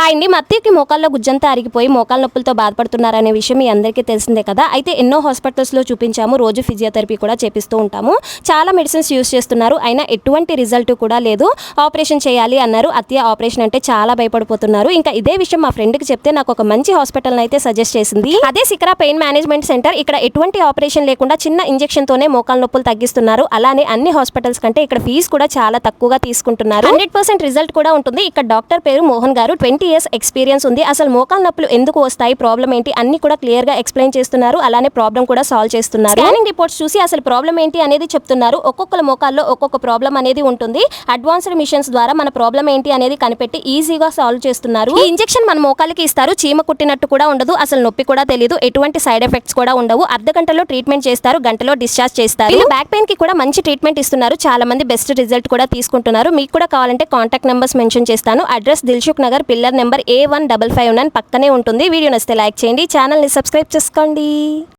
Hi అండి. మత్తికి మోకాల్లో గుజ్జంతా అరిగిపోయి మోకాల నొప్పులతో బాధపడుతున్నారనే విషయం మీ అందరికీ తెలిసిందే కదా. అయితే ఎన్నో హాస్పిటల్స్లో చూపించాము రోజు ఫిజియోథెరపీ కూడా చేపిస్తూ ఉంటాము. చాలా మెడిసిన్స్ యూస్ చేస్తున్నారు అయినా ఎటువంటి రిజల్ట్ కూడా లేదు. ఆపరేషన్ చేయాలి అన్నారు. అత్య ఆపరేషన్ అంటే చాలా భయపడిపోతున్నారు. ఇంకా ఇదే విషయం మా ఫ్రెండ్కి చెప్తే నాకు ఒక మంచి హాస్పిటల్ అయితే సజెస్ట్ చేసింది. అదే సిక్రా పెయిన్ మేనేజ్మెంట్ సెంటర్ ఇక్కడ ఎటువంటి ఆపరేషన్ లేకుండా చిన్న ఇంజెక్షన్తోనే మోకాల నొప్పులు తగ్గిస్తున్నారు. అలానే అన్ని హాస్పిటల్స్ కంటే ఇక్కడ ఫీజు కూడా చాలా తక్కువగా తీసుకుంటున్నారు. హండ్రెడ్ పర్సెంట్ రిజల్ట్ కూడా ఉంటుంది. ఇక్కడ డాక్టర్ పేరు మోహన్ గారు. ట్వంటీ ఇయర్స్ ఎక్స్పీరియన్స్ ఉంది. అసలు మోకాల నొప్పులు ఎందుకు వస్తాయి? ప్రాబ్లం ఏంటి? అన్ని కూడా క్లియర్గా ఎక్స్ప్లెయిన్ చేస్తున్నారు. అలానే ప్రాబ్లం కూడా సాల్వ్ చేస్తున్నారు. స్కానింగ్ రిపోర్ట్స్ చూసి అసలు ప్రాబ్లం ఏంటి అనేది చెప్తున్నారు. ఒక్కొక్కల మోకాల్లో ఒక్కొక్క ప్రాబ్లం అనేది ఉంటుంది. అడ్వాన్స్డ్ మిషన్స్ ద్వారా మన ప్రాబ్లం ఏంటి అనేది కనిపెట్టి ఈజీగా సాల్వ్ చేస్తున్నారు. ఈ ఇంజెక్షన్ మన మోకాలకి ఇస్తారు. చీమ కుట్టినట్టు కూడా ఉండదు. అసలు నొప్పి కూడా తెలియదు ఎటువంటి సైడ్ ఎఫెక్ట్స్ కూడా ఉండవు. అర్ధ గంటలో ట్రీట్మెంట్ చేస్తారు. గంటలో డిశ్చార్జ్ చేస్తారు. వీళ్ళు బ్యాక్ పెయిన్కి కూడా మంచి ట్రీట్మెంట్ ఇస్తున్నారు. చాలా మంది బెస్ట్ రిజల్ట్ కూడా తీసుకుంటున్నారు. మీకు కూడా కావాలంటే కాంటాక్ట్ నెంబర్స్ మెన్షన్ చేస్తాను. Address Dilsukh Nagar pillar number A one double five nine పక్కనే ఉంటుంది. వీడియో నచ్చితే లైక్ చేయండి. ఛానల్ని సబ్స్క్రైబ్ చేసుకోండి.